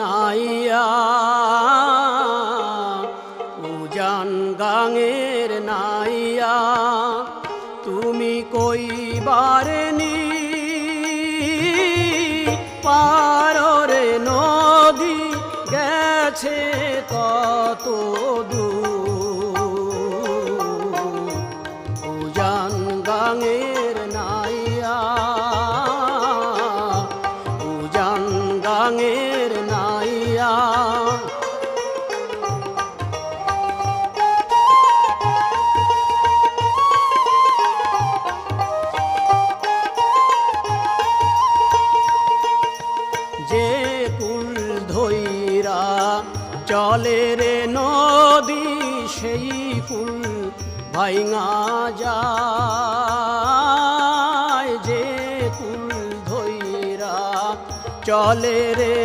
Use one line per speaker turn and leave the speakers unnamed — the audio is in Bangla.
নাইয়া। উজান গাঙের নাইয়া। তুমি কইবারে নি পাররে নদী গেছে কত উজান গাঙের নাইয়া। উজান গাঙের নাইয়া। যে কুল ধৈরা চলে রে নদী, সেই কুল ভাইঙা যায়। যে কুল ধৈরা চলে রে